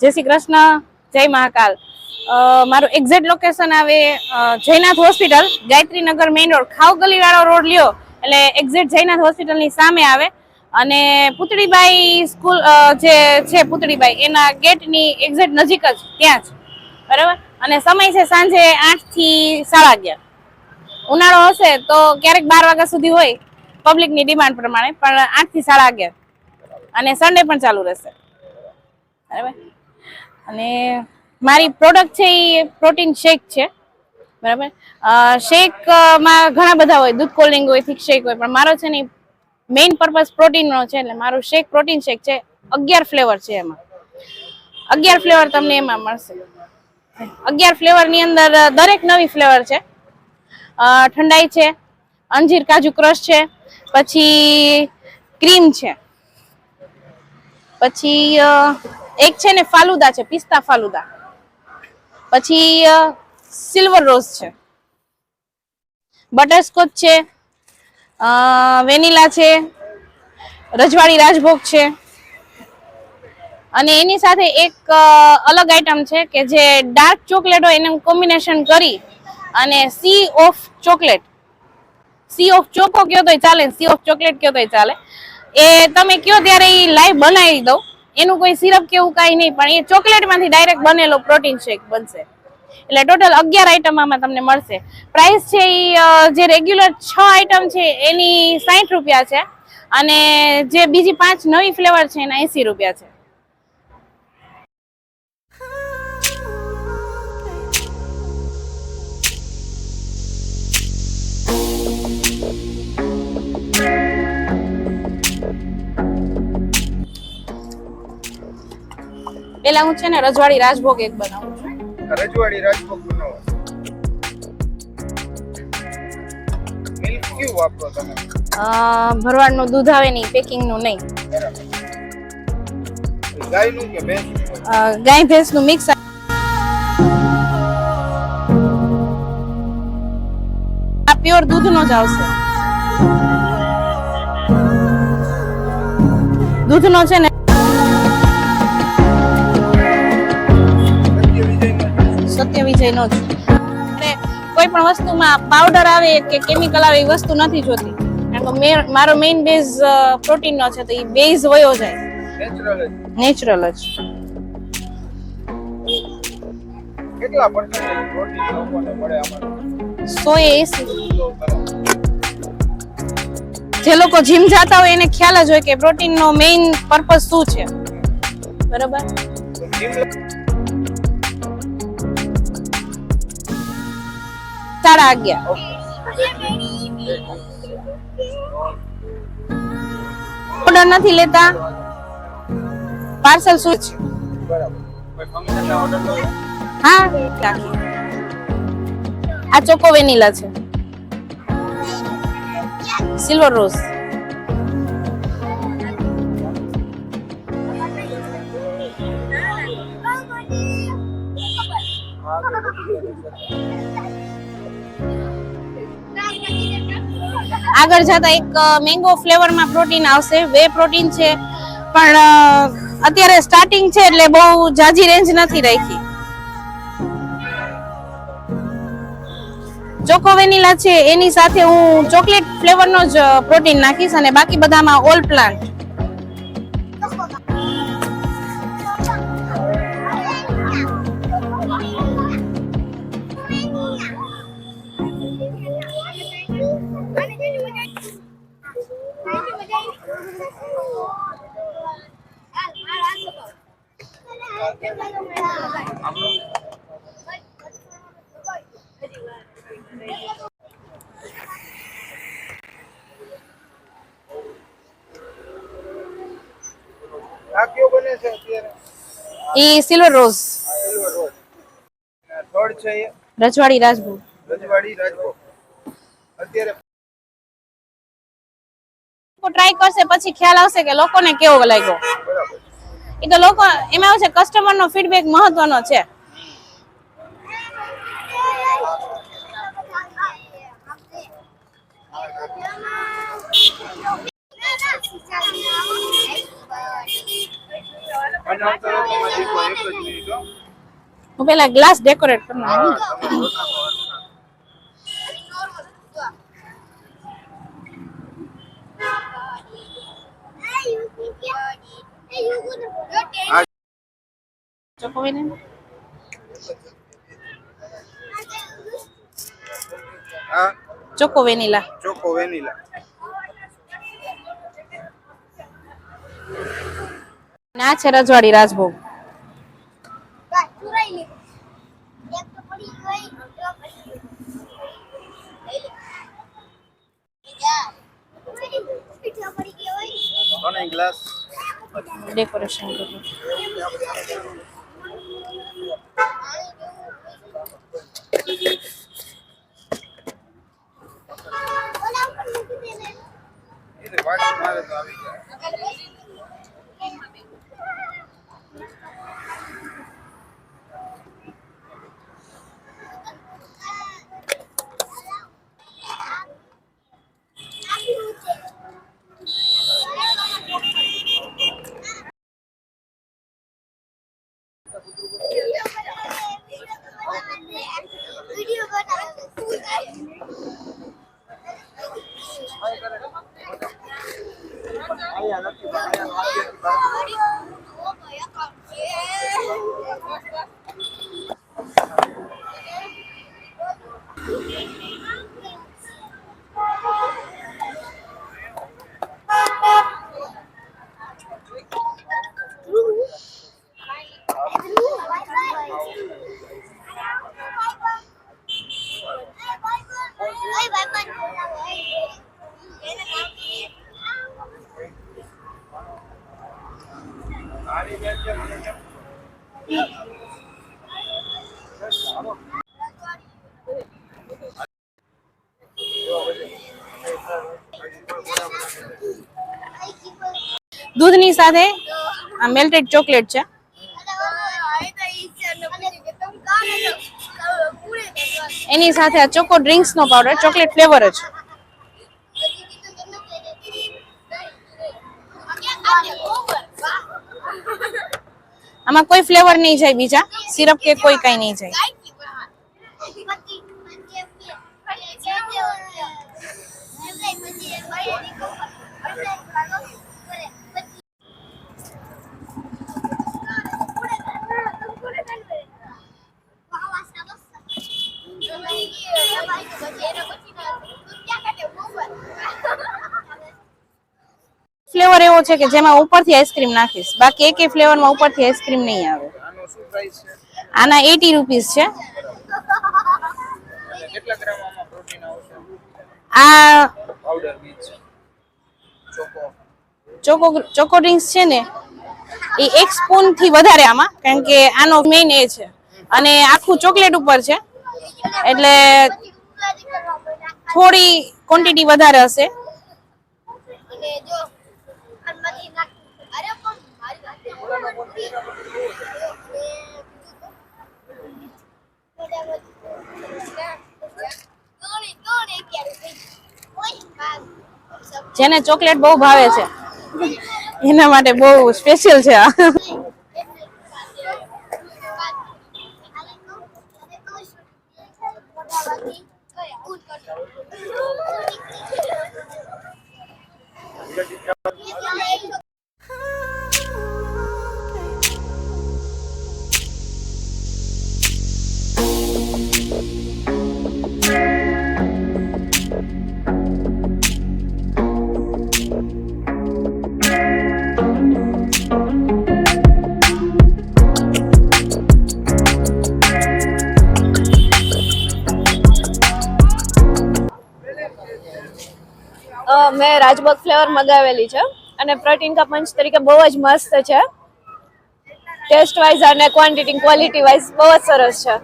જય શ્રી કૃષ્ણ, જય મહાકાલ. મારું એક્ઝેક્ટ લોકેશન આવે Jaynath hospital Gayatrinagar main road ખાવ ગલી વાળો રોડ લ્યો, એટલે એક્ઝેક્ટ જયનાથ હોસ્પિટલની સામે આવે. અને પુતળીબાઈ સ્કૂલ જે છે પુતળીબાઈ, એના ગેટની એક્ઝેક્ટ નજીક જ, ત્યાં જ. બરાબર? અને સમય છે સાંજે આઠથી સાડા અગિયાર. ઉનાળો હશે તો ક્યારેક બાર વાગ્યા સુધી હોય પબ્લિકની ડિમાન્ડ પ્રમાણે, પણ આઠથી સાડા અગિયાર. અને સન્ડે પણ ચાલુ રહેશે. બરાબર? અને મારી પ્રોડક્ટ છે એ પ્રોટીન શેક છે. બરાબર? શેકમાં ઘણા બધા હોય, દૂધ કોલ્ડિંગ હોય થીક શેક હોય, પણ મારો છે ને મેઇન પર્પઝ પ્રોટીનનો છે એટલે મારું શેક પ્રોટીન શેક છે, અગિયાર ફ્લેવર છે એમાં. અગિયાર ફ્લેવર તમને એમાં મળશે. અગિયાર ફ્લેવરની અંદર દરેક નવી ફ્લેવર છે. ઠંડાઈ છે, અંજીર કાજુ ક્રશ છે, પછી ક્રીમ છે. પછી એક છે ને ફાલુદા છે, પિસ્તા ફાલુદા. પછી સિલ્વર રોઝ છે. બટરસ્કોચ છે વેનીલા છે, રજવાડી રાજભોગ છે. અને એની સાથે એક અલગ આઈટમ છે કે જે ડાર્ક ચોકલેટ હોય એનું કોમ્બિનેશન કરી અને sea of chocolate sea of choco કયો તોય ચાલે સી ઓફ ચોકલેટ કયો તોય ચાલે. એ તમે કયો ત્યારે એ લાઈવ બનાવી દઉં. એનું કોઈ સિરપ કે એવું કાંઈ નહીં, પણ એ ચોકલેટમાંથી ડાયરેક્ટ બનેલો પ્રોટીન શેક બનશે. એટલે ટોટલ અગિયાર આઈટમ આમાં તમને મળશે. પ્રાઇસ છે એ જે રેગ્યુલર છ આઈટમ છે, એની સાઠ રૂપિયા છે. અને જે બીજી પાંચ નવી ફ્લેવર છે, એના એસી રૂપિયા છે. પેલા હું છે ને રજવાડી રાજભોગ એક બનાવું છું. રજવાડી રાજભોગ બનાવો. મિલ્ક ક્યુ વાપરો તમે? અ, ભરવાડનું દૂધ આવે નહીં પેકિંગનું નહીં. ગાયનું કે ભેંસનું? અ, ગાય ભેંસનું મિક્સ આ પ્યોર દૂધનો જ આવશે. દૂધનો છે ને વિજયનું વિજયનો એટલે કોઈ પણ વસ્તુમાં પાવડર આવે કે કેમિકલ આવે એ વસ્તુ નથી જોતી. કારણ કે મેં- મારો મેઇન બેઝ પ્રોટીનનો છે તો એ બેઝ વયો જાય. નેચરલ જ. કેટલા પર્સન્ટેજ પ્રોટીન લોકોને મળે આમાં? સો એસી. જે લોકો જીમ જતા હોય એને ખ્યાલ જ હોય કે પ્રોટીનનો મેઇન પર્પઝ શું છે. બરોબર? સાડા અગિયાર. ઓર્ડર નથી લેતા. પાર્સલ શું છે? હા આ ચોકો વેનીલા છે. સિલ્વર રોઝ આગળ જતા એક મેંગો ફ્લેવરમાં પ્રોટીન આવશે. વે પ્રોટીન છે. પણ અત્યારે સ્ટાર્ટિંગ છે એટલે બહુ જાજી રેન્જ નથી રાખી. ચોકો વેનીલા છે. એની સાથે હું ચોકલેટ ફ્લેવરનો જ પ્રોટીન નાખીશ અને બાકી બધામાં ઓલ પ્લાન્ટ આ કયો બને છે અત્યારે? ઈ silver rose. Silver rose. Third છે એ? રજવાડી રાજભોગ. રજવાડી રાજભોગ. અત્યારે ટ્રાય કરશે પછી ખ્યાલ આવશે કે લોકોને કેવો લાગ્યો. એ તો લોકો એમાં આવશે છે કસ્ટમર નો ફીડબેક મહત્વનો છે. ¿Cómo la glass decorar por no? Choco vanilla. Choco vanilla. આ છે રજવાડી રાજભોગ. ડેકોરેશન કર્યું મારે તો આવી જાય અહીંયા નથી દૂધની સાથે આ મેલ્ટેડ ચોકલેટ છે. એની સાથે આ ચોકો ડ્રિંક્સ નો પાવડર ચોકલેટ ફ્લેવર જ. આમાં કોઈ ફ્લેવર નહીં જાય બીજા. સિરપ કે કોઈ કઈ નહીં જાય. ફ્લેવર એવો છે કે જેમાં ઉપરથી આઈસ્ક્રીમ નાખીશ. બાકી એકે ફ્લેવરમાં ઉપરથી આઈસ્ક્રીમ નહીં આવે. આનો એટી રૂપીસ છે. આ ચોકો ચોકો ડ્રિંક્સ છે ને, એ એક સ્પૂનથી વધારે આમાં, કારણ કે આનો મેઇન એ છે. અને આખું ચોકલેટ ઉપર છે. એટલે થોડી ક્વોન્ટિટી વધારે હશે અને જો આમાંથી નાખ અરે પણ મારી વાત જેને ચોકલેટ બહુ ભાવે છે. એના માટે બહુ સ્પેશિયલ છે આ. મેં રાજભોગ ફ્લેવર મગાવેલી છે અને પ્રોટીન કા પંચ તરીકે બહુ જ મસ્ત છે. ટેસ્ટ વાઇઝ અને ક્વોન્ટિટી ક્વોલિટી વાઇઝ બહુ જ સરસ છે.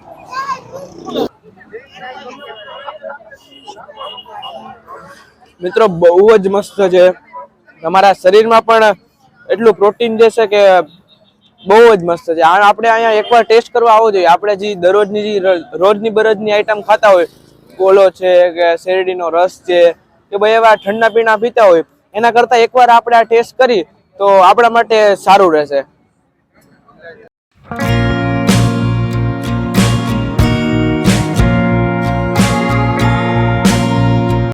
મિત્રો, બહુ જ મસ્ત છે. તમારા શરીરમાં પણ એટલું પ્રોટીન જે કે બહુ જ મસ્ત છે. આપણે અહીંયા એકવાર ટેસ્ટ કરવા આવવો જોઈએ. આપણે જે દરરોજની જે રોજની બરોજની આઈટમ ખાતા હોય, કોલો છે કે શેરડીનો રસ છે કે ભાઈ એવા ઠંડા પીણા પીતા હોય, એના કરતાં એકવાર આપણે આ ટેસ્ટ કરી, તો આપણા માટે સારું રહેશે.